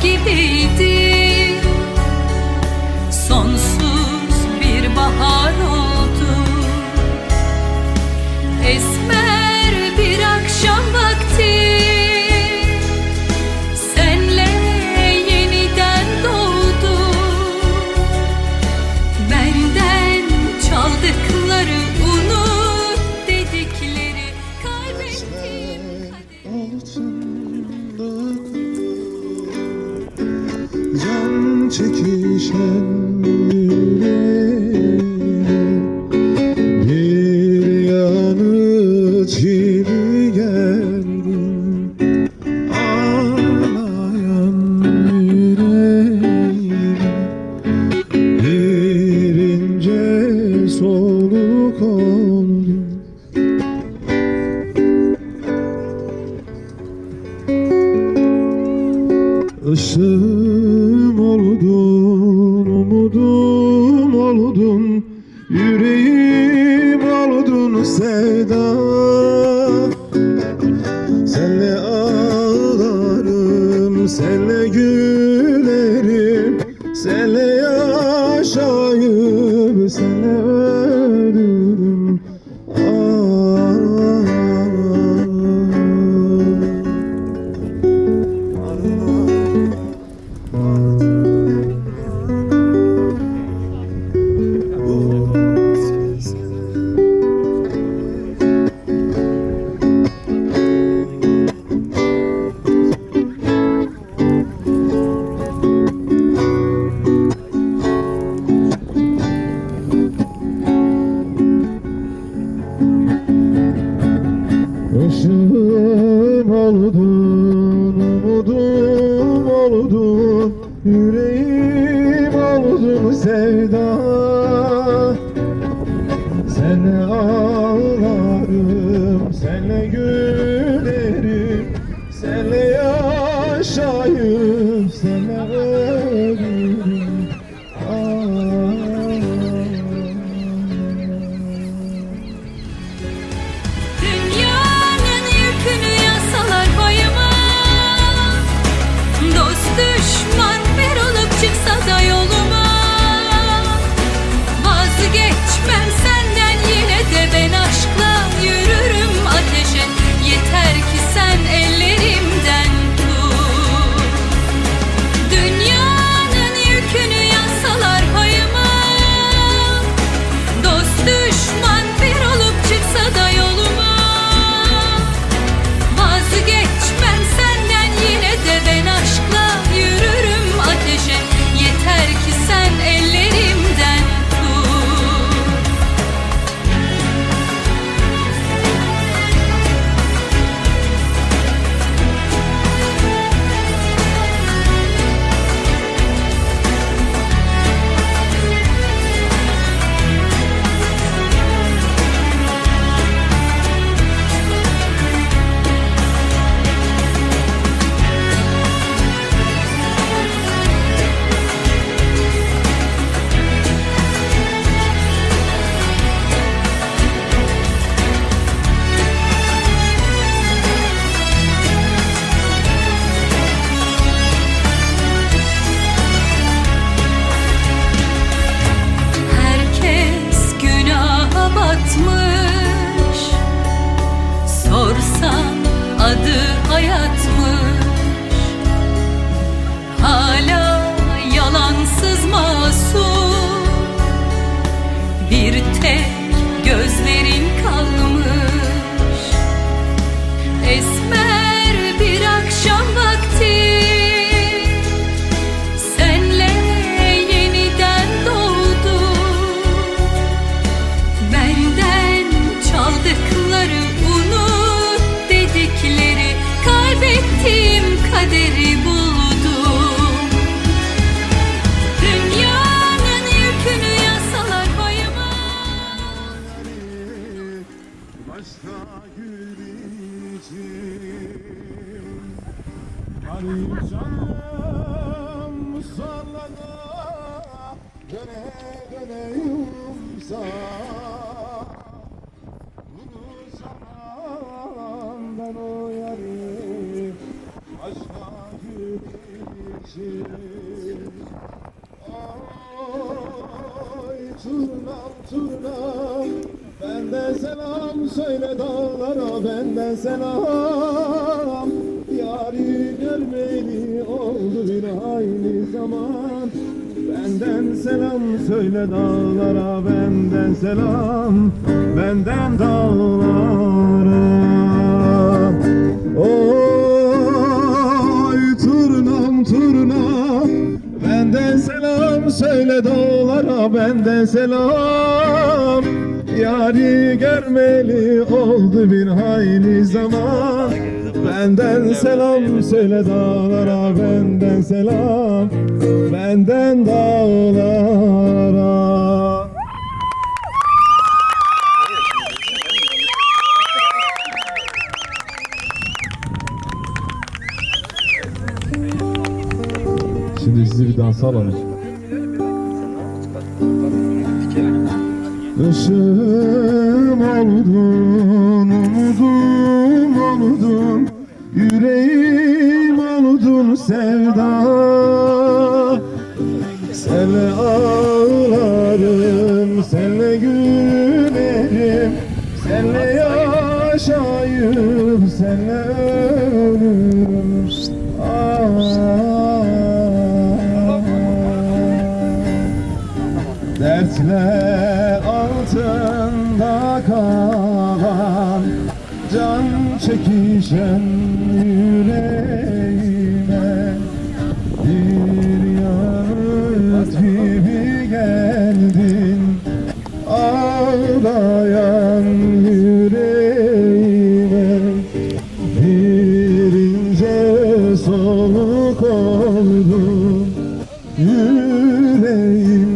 keep ettim Işığım turnam Benden selam söyle dağlara benden selam. Yari görmeli oldu bir hayli zaman. Benden selam söyle dağlara benden selam. Benden dağlara. Oy söyle dağlara benden selam. Yari görmeli oldu bir hayli zaman. Benden selam söyle dağlara benden selam. Benden dağlara. Şimdi sizi bir dansa alalım. Işığım oldun, umudum oldun Yüreğim oldun sevda. Senle ağlarım, senle gülerim Senle yaşayıp, senle çekişen yüreğime Bir yanıt gibi geldin. Ağlayan yüreğime Bir ince soluk oldun Yüreğim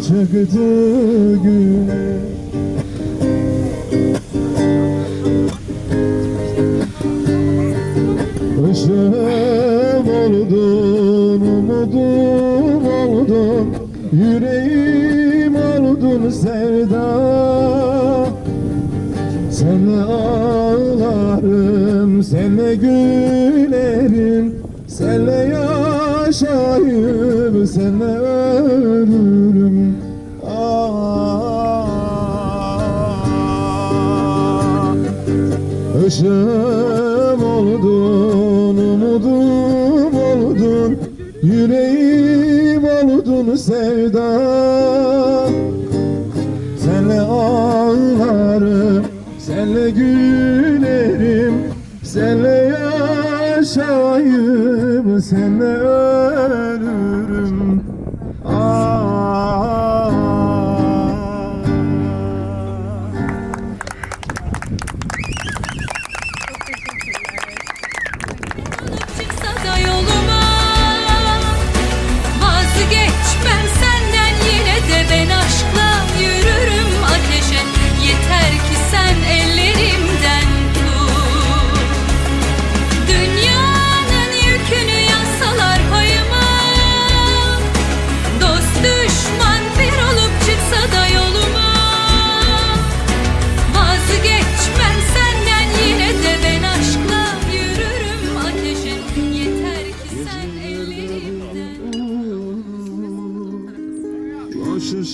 çıktı Yüreğim oldun sevda. Senle ağlarım, senle gülerim. Senle yaşayıp, senle ölürüm. Ah. Işığım oldun, umudum oldun. Yüreğim oldun sevda. Senle ağlarım, senle gülerim Senle yaşayıp, senle ölürüm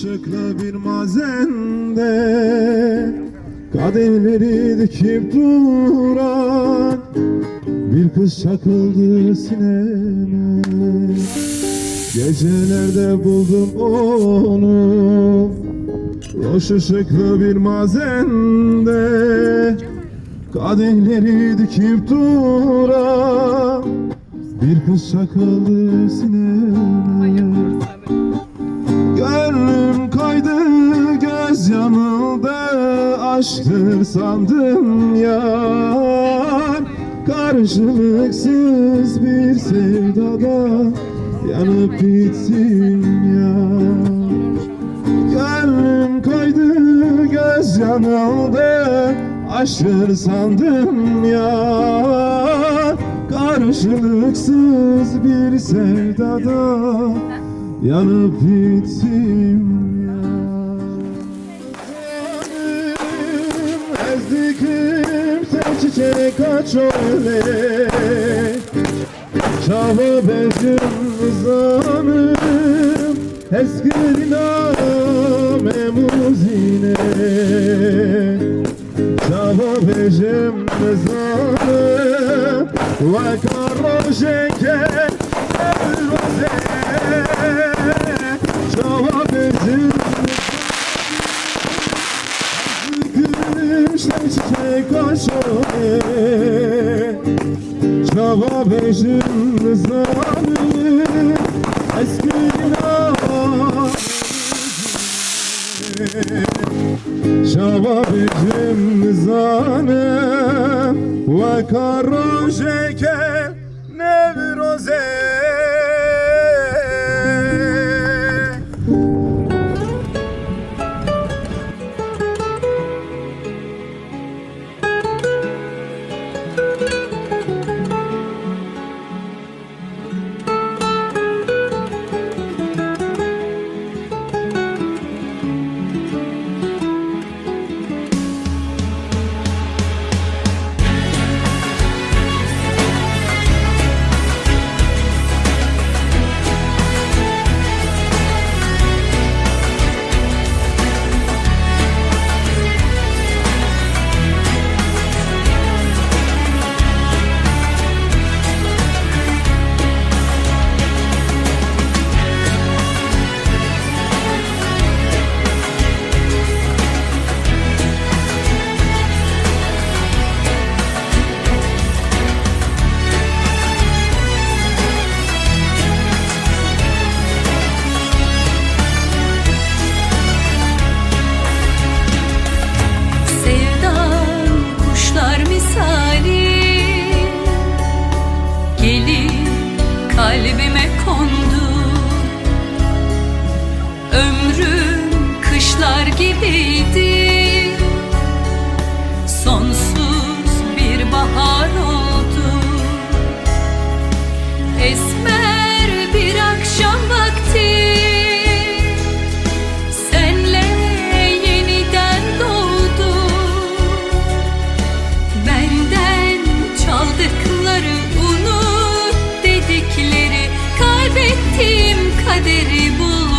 Boş ışıklı bir mazende. Kadehleri dikip duran Bir kız çakıldı sineme. Gecelerde buldum onu Loş ışıklı bir mazende. Kadehleri dikip duran Bir kız çakıldı sineme aşktır sandım yar Karşılıksız bir sevdada yanıp bittim ya. Gönlüm kaydı göz yanıldı aşır sandım ya. Karşılıksız bir sevdada yanıp bittim diktim sen çiçek aç öyle. Şaha bezim zanım Eskirina memuzine Şaha bezim zanım Ve karroşeke Şaha diribular.